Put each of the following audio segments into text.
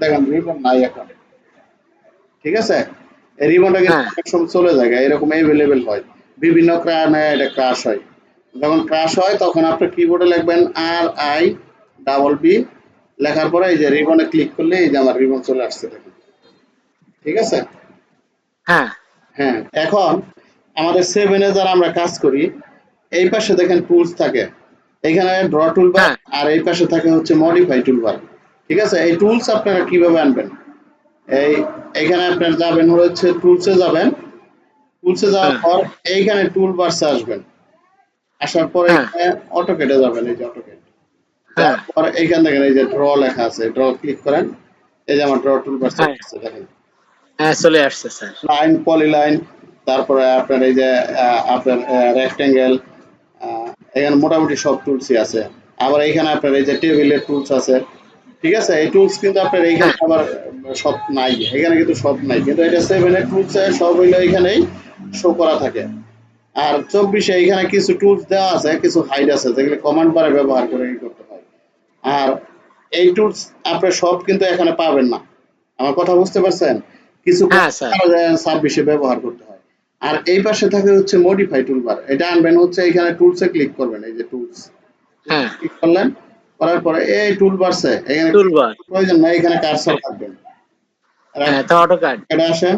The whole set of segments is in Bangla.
দেখেন রিবন নাই এখন। ঠিক আছে? এই রিবনটা কিন্তু হ্যাঁ। অনেক সময় চলে যায় এরকম এভেলেবেল হয়। বিভিন্ন কারণে এটা ক্রাশ হয়। যখন ক্রাশ হয় তখন আপনি কিবোর্ডে লিখবেন আর আই ডাবল বি লেখার পরে এই যে রিবনে ক্লিক করলে এই যে আমার রিবন চলে আসছে দেখুন। ঠিক আছে? হ্যাঁ। হ্যাঁ এখন আমাদের সেভেনে যারা আমরা কাজ করি এই পাশে দেখেন টুলস থাকে। এখানে ড্র টুলবার হ্যাঁ। আর এই পাশে থাকে হচ্ছে মডিফাই টুলবার ঠিক আছে? এই টুলস আপনারা কীভাবে আনবেন? এই এখানে আপনার যাবেন হচ্ছে টুলসে যাবেন। টুলসে যাওয়ার হ্যাঁ। পর এইখানে টুল বারসে আসবেন। আসার পর হ্যাঁ। অটোকেটে যাবেন এই যে অটোকেট হ্যাঁ। তারপর এইখান দেখেন এই যে ড্র লেখা আছে ড্র ক্লিক করেন। এই যে আমার ড্র টুল বার হ্যাঁ। দেখেন। হ্যাঁ চলে আসছে স্যার। লাইন পলিলাইন তারপরে আপনার এই যে আপনার রেক্টেঙ্গেল এখানে মোটামুটি সব টুলসই আছে। আবার এখানে আপনার এই যে টেবিলের টুলস আছে। ঠিক আছে? এই টুলস কিন্তু আপনার এইখানে আবার সব নাই এখানে কিন্তু সব নাই। কিন্তু এটা সেভেনের টুলস সব হইল এখানেই শো করা থাকে। আর চব্বিশে এখানে কিছু টুলস দেওয়া আছে কিছু হাইড আছে যেগুলো কমান্ড বারে ব্যবহার করে করতে হয়। আর এই টুলস আপনি সব কিন্তু এখানে পাবেন না। আমার কথা বুঝতে পারছেন? কিছু হ্যাঁ। ছাব্বিশে ব্যবহার করতে হয়। আর এই পাশে থাকে হচ্ছে মডিফাই টুলবার এটা আনবেন হচ্ছে এখানে টুলসে ক্লিক করবেন এই যে টুলস হ্যাঁ। ক্লিক করলেন করার পরে এই টুল বারসে এখানে টুলবার প্রয়োজন নাই এখানে কার্সর থাকবেন হ্যাঁ তো অটো কার্ড এটা আসেন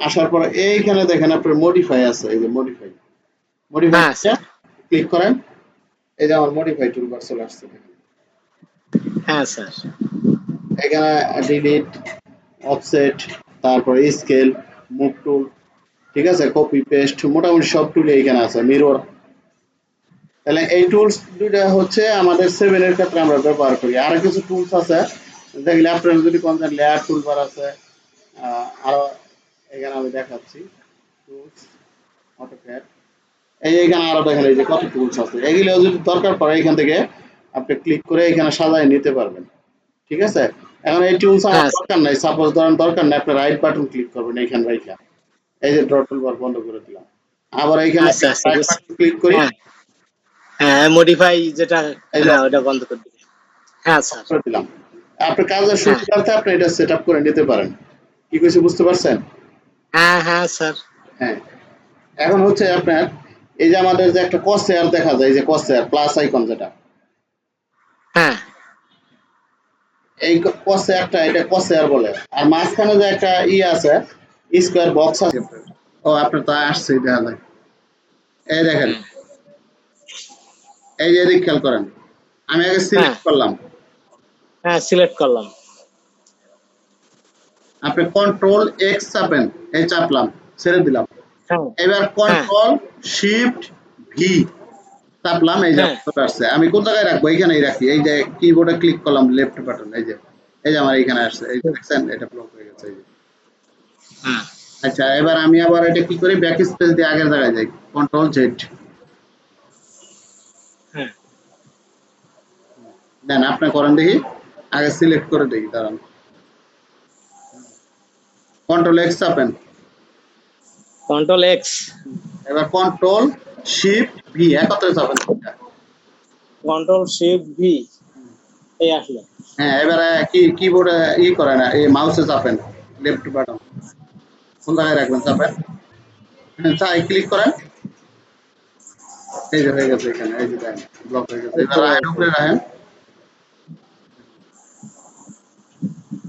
আসার পরে এইখানে দেখেন আপনার মডিফাই আছে এই যে মডিফাই মডিফাই স্যার। ক্লিক করেন। এই যে আমার মডিফাই টুলবার চলে আসছে হ্যাঁ স্যার। এখানে ডিলিট অফসেট তারপরে স্কেল মুভ টুল ঠিক আছে? কপি পেস্ট মোটামুটি সব টুলই এখানে আছে। মিরর তাহলে এই টুলস দুইটা হচ্ছে আমাদের সেভেন এর ক্ষেত্রে আমরা ব্যবহার করি। আর কিছু টুলস আছে। দেখলে আপনারা যদি কোন লেয়ার টুলবার আছে আরও এখানে আমি দেখাচ্ছি। টুলস অটোক্যাড এই এখানে আরও দেখেন এই যে কত টুলস আছে। এগুলো যদি দরকার পড়ে এখান থেকে আপনি ক্লিক করে এখানে সাজায় নিতে পারবেন। ঠিক আছে? এখন এই টুলস আমার হ্যাঁ। দরকার নাই। সাপোজ ধরেন দরকার নাই আপনি রাইট বাটন ক্লিক করবেন এইখানে রাইখা এই যে ড্র টুলবার বন্ধ করে দিলাম। আবার এইখানে আচ্ছা, আচ্ছা, ক্লিক করি। হ্যাঁ হ্যাঁ মডিফাই যেটা হ্যাঁ ওটা বন্ধ করে দিবেন হ্যাঁ স্যার। দিলাম। আপনি কাজের সুবিধার্থে আপনি এটা সেট করে নিতে পারেন। কি কইছি বুঝতে পারছেন? হ্যাঁ হ্যাঁ স্যার। হ্যাঁ। এখন হচ্ছে আপনার এই যে আমাদের যে একটা কস্টেয়ার দেখা যায় যে কস্টেয়ার প্লাস আইকন যেটা। হ্যাঁ। এই কস্টেয়ারটা এটা কস্টেয়ার বলে। আর মাঝখানে যে একটা ই আছে স্কোয়ার বক্স আছে। ও আপনার তা আসছে দেখা যায় এই দেখেন এই যে এদিক খেয়াল করেন আমি আগে সিলেক্ট হ্যাঁ। করলাম। হ্যাঁ সিলেক্ট করলাম। আপনি কন্ট্রোল এক্স চাপেন এই চাপলাম ছেড়ে দিলাম। হ্যাঁ। এবার কন্ট্রোল শিফট ভি চাপলাম এই যে হ্যাঁ। আসছে। আমি কোন জায়গায় রাখব? এইখানেই রাখি। এই যে কিবোর্ডে ক্লিক করলাম লেফট বাটন এই যে এই যে আমার এইখানে আসছে। এই দেখছেন এটা ব্লক হয়ে গেছে এই যে। আচ্ছা এবার আমি আবার এটা কি করি? ব্যাক স্পেস দিয়ে আগের জায়গায় যাই। কন্ট্রোল জেড দেন আপনি করেন দেখি। আগে সিলেক্ট করে দেখি দাঁড়ান। কন্ট্রোল এক্স চাপেন। কন্ট্রোল এক্স এবার কন্ট্রোল শিফট ভি একত্রে চাপেন। কন্ট্রোল শিফট ভি এই আসলো। হ্যাঁ এবারে কি কিবোর্ডে ই করে না এই মাউসে চাপেন। লেফট বাটন কোন জায়গায় রাখবেন চাপেন। হ্যাঁ চাই ক্লিক করেন। এই যে হয়ে গেছে এখানে এই যে দেখেন ব্লক হয়ে গেছে। এবার রাখেন উপরে রাখেন।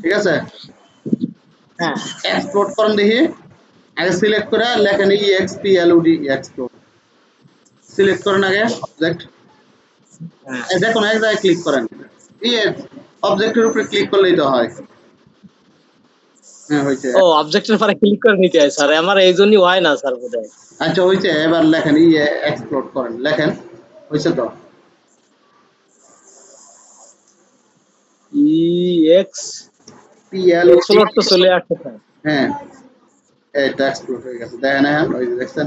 ঠিক আছে? হ্যাঁ। এক্সপ্লোড করেন দেখি। আগে সিলেক্ট করে লেখেন E X P L U D explode select করেন আগে অবজেক্ট হ্যাঁ। এই দেখুন এক জায়গায় ক্লিক করেন। ইয়ে অবজেক্টের উপরে ক্লিক করলেই তো হয়। ও অবজেক্টের পরে ক্লিক করে নিতে হয় স্যার আমার এই জন্যই হয় না স্যার বোধহয়। আচ্ছা এবার লেখেন ইয়ে এক্সপ্লোড করেন। লেখেন তো। E X P L explore তো চলে আসছে স্যার হ্যাঁ এটা এক্সপ্লোড হয়ে গেছে। দেখেন হ্যাঁ ওই যে দেখছেন।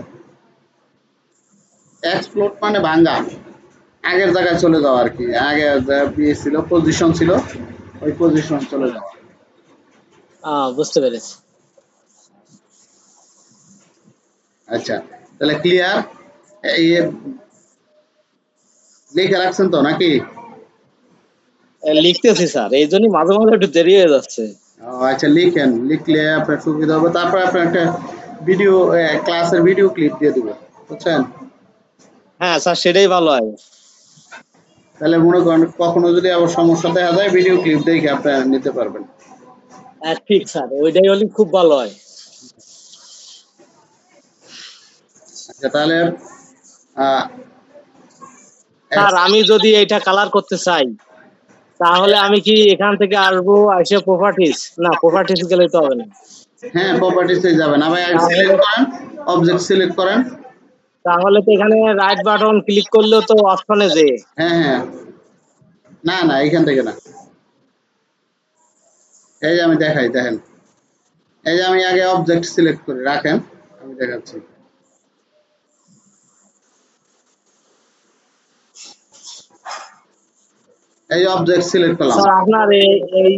এক্সপ্লোড মানে ভাঙ্গা। আগের জায়গায় চলে যাওয়া আর কি। আগে ছিল পজিশন ছিল ওই পজিশন চলে যাওয়া। বুঝতে পেরেছি। আচ্ছা তাহলে ক্লিয়ার এই লিখে রাখছেন তো নাকি? লিখতেছি স্যার এই জন্যই মাঝে মাঝে একটু দেরি হয়ে যাচ্ছে। আচ্ছা লিখেন লিখলে আপনার সুবিধা হবে। তারপর আপনার একটা ভিডিও ক্লাসের ভিডিও ক্লিপ দিয়ে দেবো বুঝছেন? হ্যাঁ স্যার সেটাই ভালো হয়। তাহলে মনে করেন কখনো যদি আবার সমস্যা দেখা যায় ভিডিও ক্লিপ দেখে আপনারা নিতে পারবেন। ঠিক স্যার ওইটাই হলে খুব ভালো হয়। আচ্ছা তাহলে স্যার আমি যদি এটা কালার করতে চাই তাহলে আমি কি এখান থেকে আসব এসে প্রপার্টিস না প্রপার্টিস গেলে তো হবে না। হ্যাঁ প্রপার্টিসে যাবেন। আবার সিলেক্ট করেন অবজেক্ট সিলেক্ট করেন। তাহলে তো এখানে রাইট বাটন ক্লিক করলেও তো অপশনে যে হ্যাঁ হ্যাঁ। না না এখান থেকে না। এই যে আমি দেখাই দেখেন। এই যে আমি আগে অবজেক্ট সিলেক্ট করে রাখেন আমি দেখাচ্ছি। এই অবজেক্ট সিলেক্ট করলাম। স্যার আপনার এই- এই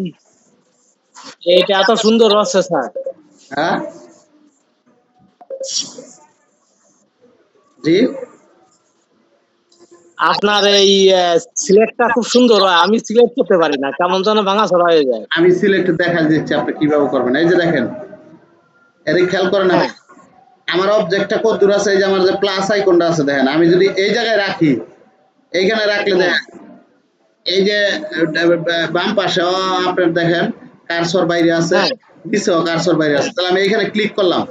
এইটা এত সুন্দর হচ্ছে স্যার। হ্যাঁ? জি? আপনার এই সিলেক্টটা খুব সুন্দর হয়। আমি সিলেক্ট করতে পারি না। কেমন যেন ভাঙা ছড়া হয়ে যায়। আমি সিলেক্ট দেখা দিচ্ছি আপনি কীভাবে করবেন? এই যে দেখেন এদিকে খেয়াল করেন না। হ্যাঁ। আমার অবজেক্টটা কত দূর আছে এই যে আমার যে প্লাস আইকনটা আছে দেখেন। আমি যদি এই জায়গায় রাখি এইখানে রাখলে দেখেন এই যে বাম পাশে ও আপনার দেখেন কারসর বাইরে আছে হ্যাঁ। নিচেও কারসর বাইরে আছে। তাহলে আমি এইখানে ক্লিক করলাম।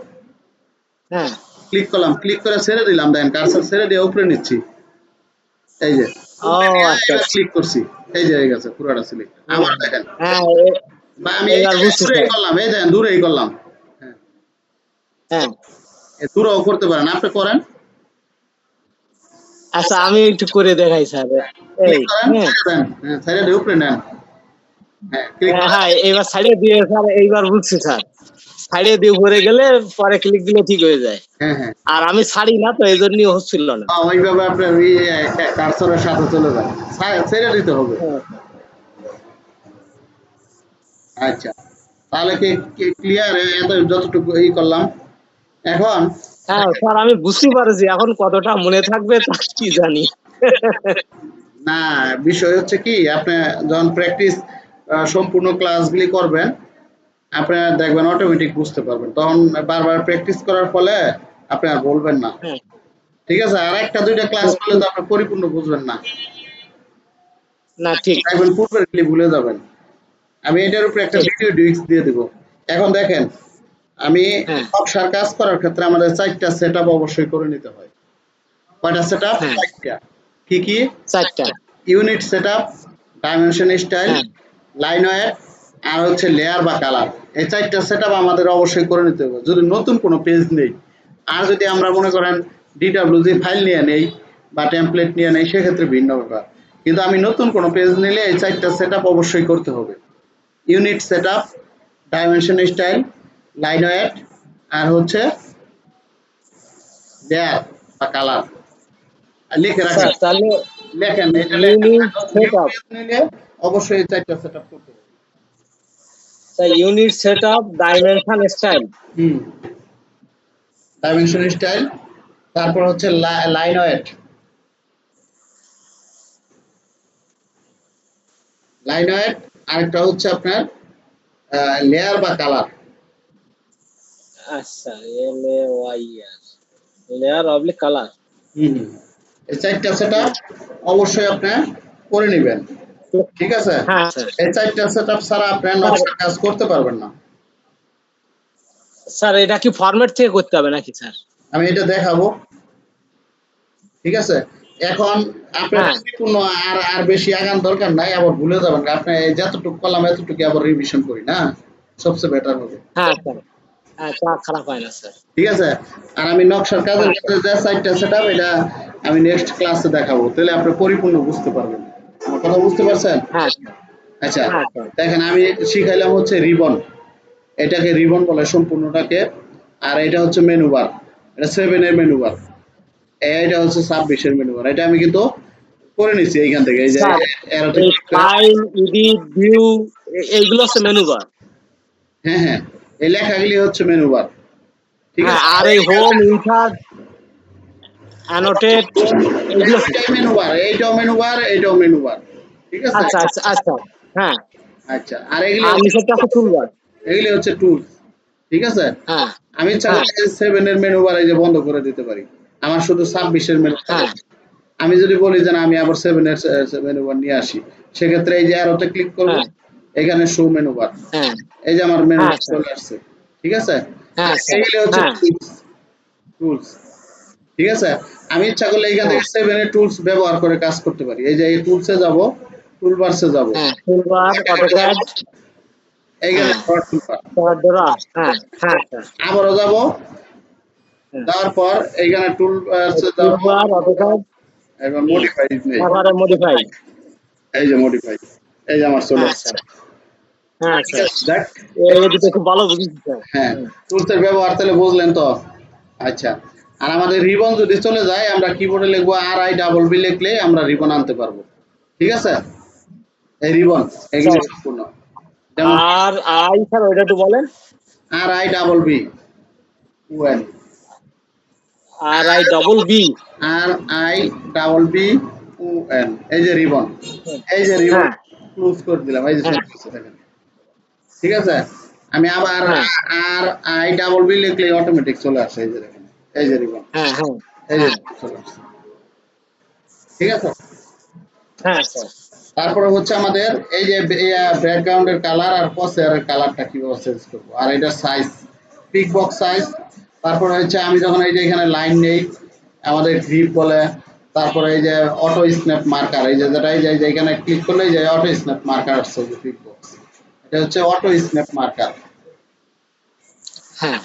হ্যাঁ। ক্লিক করলাম ক্লিক করে ছেড়ে দিলাম দেখেন কারসর ছেড়ে দিয়ে উপরে নিচ্ছি। এই যে ও আচ্ছা আচ্ছা। ক্লিক করছি। এই যে হয়ে গেছে পুরোটা সিলেক্ট আবার দেখেন। হ্যাঁ বা আমি এই করলাম এই দেখেন দূরেই করলাম। হ্যাঁ। হ্যাঁ। দূরেও করতে পারেন। আপনি করেন। আচ্ছা আমি একটু করে দেখাই স্যার। এই হ্যাঁ। হ্যাঁ উপরে নেন। হ্যাঁ ক্লিক হ্যাঁ, হ্যাঁ এবার সাইডে দিয়ে স্যার এইবার বুঝছি স্যার। সাইডে দিয়ে ভরে গেলে পরে ক্লিক দিলে ঠিক হয়ে যায়। হ্যাঁ হ্যাঁ। আর আমি ছাড়ি না তো এই জন্যই হচ্ছিল না। ওইভাবে আপনার ওই কারসরের সাথে চলে ছা- ছেড়ে দিতে হবে। আচ্ছা। তাহলে কি ক্লিয়ার এত যতটুকু ই করলাম। এখন হ্যাঁ স্যার আমি বুঝতে পারছি এখন কতটা মনে থাকবে তা কি জানি। না বিষয় হচ্ছে কি আপনি যখন প্র্যাকটিস সম্পূর্ণ ক্লাসগুলি করবেন আপনারা দেখবেন অটোমেটিক বুঝতে পারবেন। তখন বারবার প্র্যাকটিস করার ফলে আপনি আর বলবেন না। হ্যাঁ ঠিক আছে? আর একটা দুইটা ক্লাস করলে তো আপনি পরিপূর্ণ বুঝবেন না। না ঠিক। দেখবেন পূর্বের গুলি ভুলে যাবেন। আমি এটার উপরে একটা ভিডিও ডিস্ক দিয়ে দিব। এখন দেখেন আমি হ্যাঁ। নকশার কাজ করার ক্ষেত্রে আমাদের চারটা সেট অবশ্যই করে নিতে হয়। কয়টা সেট আপ হ্যাঁ। চারটা। কি কি? চারটা। Unit set up dimension style হ্যাঁ। লাইন ওয়েট আর হচ্ছে লেয়ার বা কালার এই চারটা সেট আমাদের অবশ্যই করে নিতে হবে। যদি নতুন কোনো পেজ নেই আর যদি আমরা মনে করেন ডিডাব্লিউজি ফাইল নিয়ে নেই বা টেমপ্লেট নিয়ে নেই সেক্ষেত্রে ভিন্ন ব্যাপার। কিন্তু আমি নতুন কোনো পেজ নিলে এই চারটা সেট অবশ্যই করতে হবে। Unit set up dimension style line weight আর হচ্ছে লেয়ার বা কালার লিখে রাখেন। তাহলে লেখেন এটা অবশ্যই এই চারটা সেটআপ করতে হবে। Unit set up dimension style hmm. Dimension style তারপর হচ্ছে লাইন ওয়েট লাইন ওয়েট আরেকটা হচ্ছে আপনার লেয়ার বা কালার আচ্ছা L A Y R layer oblique colour হুম। এই চারটা সেটআপ অবশ্যই আপনি করে নেবেন। ঠিক আছে? হ্যাঁ। এই চারটা সেটআপ ছাড়া আপনি নকশার কাজ করতে পারবেন না। স্যার এটা কি ফরম্যাট থেকে করতে হবে নাকি স্যার? আমি এটা দেখাবো। ঠিক আছে? এখন আপনার হ্যাঁ। পরিপূর্ণ আর আর বেশি আগান দরকার নাই আবার ভুলে যাবেন আপনি এই যতটুকু করলাম এতটুকু আবার রিভিশন করি না? সবচেয়ে বেটার হবে। হ্যাঁ স্যার। হ্যাঁ হয় স্যার। ঠিক আছে? আর আমি নকশার কাজের ক্ষেত্রে যে সাইটটা সেটআপ এটা আমি নেক্সট ক্লাসে দেখাবো। তাহলে আপনি পরিপূর্ণ বুঝতে পারবেন। আমার কথা বুঝতে পারছেন? হ্যাঁ আচ্ছা হ্যাঁ, দেখেন আমি শিখাইলাম হচ্ছে রিবন। এটাকে রিবন বলে সম্পূর্ণটাকে। আর এটা হচ্ছে মেনু বার এটা সেভেন এর মেনু বার এটা হচ্ছে ছাব্বিশের মেনু বার এটা আমি কিন্তু করে নিছি এইখান থেকে। এই যে ফাইল ভিউ এইগুলো হচ্ছে মেনু বার হ্যাঁ হ্যাঁ। এই লেখাগুলি হচ্ছে মেনু বার ঠিক হ্যাঁ আছে? আর এই হোম ইনসার্ট অ্যানোটেট এগুলো এটাই মেনু বার এইটাও মেনু বার এইটাও মেনু বার ঠিক আছে? আচ্ছা আচ্ছা আচ্ছা হ্যাঁ। আচ্ছা আর এগুলি আর নিচেরটা আছে টুলবার এগুলি হচ্ছে টুলস ঠিক আছে? হ্যাঁ। আমি চাইলে সেভেন এর মেনু বার এই যে বন্ধ করে দিতে পারি। আমার শুধু ছাব্বিশের মেনু হ্যাঁ। আমি যদি বলি যে আমি আবার সেভেন এর মেনু বার নিয়ে আসি সেক্ষেত্রে এই যে অ্যারোতে ক্লিক করব হ্যাঁ। এখানে শো মেনু বার হ্যাঁ। এই যে আমার মেনু হ্যাঁ, চলে আসছে ঠিক আছে? হ্যাঁ হচ্ছে হ্যাঁ। টুলস টুলস ঠিক আছে? আমি ইচ্ছা করলে এখান থেকে সেভেন এর টুলস ব্যবহার করে কাজ করতে পারি। এই যে এই টুলসে যাব টুলবারসে যাব। হ্যাঁ টুলবার অটোক্যাড এইখানে হ্যাঁ। হ্যাঁ হ্যাঁ আবারও যাব। হ্যাঁ। তারপর এইখানে টুলবারসে যাব। অটোক্যাড এবং মডিফাই নেই। মডিফাই এই যে মডিফাই এই যে আমার চলে হ্যাঁ আসছে হ্যাঁ স্যার দেখ এই দুটো খুব ভালো হ্যাঁ টুলসের ব্যবহার তাহলে বুঝলেন তো? আচ্ছা। আর আমাদের রিবন যদি চলে যায় আমরা কিবোর্ডে লিখব আর আই ডাবল বি লিখলে আমরা রিবন আনতে পারব। ঠিক আছে? এই রিবন এগুলো সম্পূর্ণ। আর আই স্যার ওইটা একটু বলেন। R I double B when R I double B R I double B N এই যে রিবন। এই যে রিবন হ্যাঁ। ক্লোজ করে দিলাম। এই যে হ্যাঁ। ঠিক আছে? আমি আবার হ্যাঁ। আর আই ডাবল বি লিখলে অটোমেটিক চলে আসে এই যে দেখেন। এই যে রিবন হ্যাঁ হ্যাঁ। এই যে হ্যাঁ। চলে আসছে। ঠিক আছে? হ্যাঁ স্যার। তারপরে হচ্ছে আমাদের এই যে ব্যাকগ্রাউন্ডের কালার আর পসের কালারটা কীভাবে চেঞ্জ করব? আর এটা সাইজ পিক বক্স সাইজ তারপরে হচ্ছে আমি যখন এই যে এখানে লাইন নেই আমাদের গ্রিপ বলে। তারপরে এই যে অটো স্ন্যাপ মার্কার এই যে যেটা এই যে এখানে ক্লিক করলে এই যে অটো স্ন্যাপ মার্কার আসছে যে পিক বক্স এটা হচ্ছে অটো স্ন্যাপ মার্কার হ্যাঁ।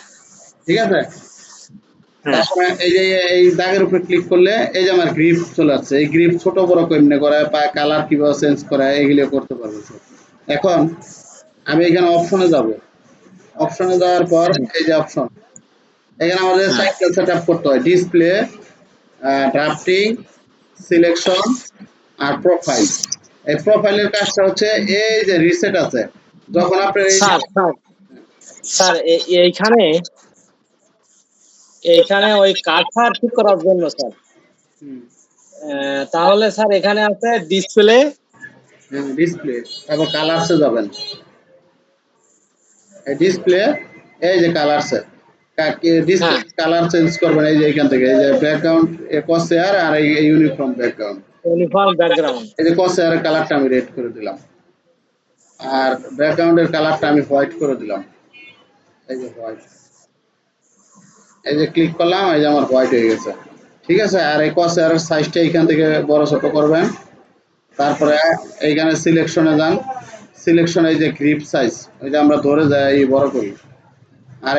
ঠিক আছে? তারপরে এই যে এই দাগের উপরে ক্লিক করলে এই যে আমার গ্রিপ চলে আসছে। এই গ্রিপ ছোট বড় কেমনে করে বা কালার কীভাবে চেঞ্জ করে এগুলো করতে পারব এখন আমি এখানে অপশনে যাব। অপশনে যাওয়ার পর এই যে অপশন এখানে আমাদের। সাইকেল সেট আপ করতে হয়। ডিসপ্লে ড্রাফটিং সিলেকশন আর প্রোফাইল এই প্রোফাইলের কাজটা হচ্ছে এই যে রিসেট আছে। যখন আপনি স্যার স্যার স্যার এইখানে এইখানে ওই কাঠার ঠিক করার জন্য স্যার। তাহলে স্যার এখানে আছে ডিসপ্লে ডিসপ্লে তারপর কালারসে যাবেন। এই ডিসপ্লে এই যে কালারসে ডিসপ্লে। কালার চেঞ্জ করবেন এই যে এখান থেকে। এই যে ব্যাকগ্রাউন্ড কসেয়ার আর এই ইউনিফর্ম ব্যাকগ্রাউন্ড ইউনিফর্ম ব্যাকগ্রাউন্ড এই যে কসেয়ারের কালারটা আমি রেড করে দিলাম। আর ব্যাকগ্রাউন্ডের কালারটা আমি হোয়াইট করে দিলাম। এই যে হোয়াইট এই যে ক্লিক করলাম, এই যে আমার হোয়াইট হয়ে গেছে। ঠিক আছে? আর এই কসেয়ারের সাইজটা এইখান থেকে বড় ছোট করবেন। তারপরে এইখানে সিলেকশনে যান। সিলেকশন এই যে গ্রিপ সাইজ ওই যে আমরা ধরে যাই এই বড় করি। আর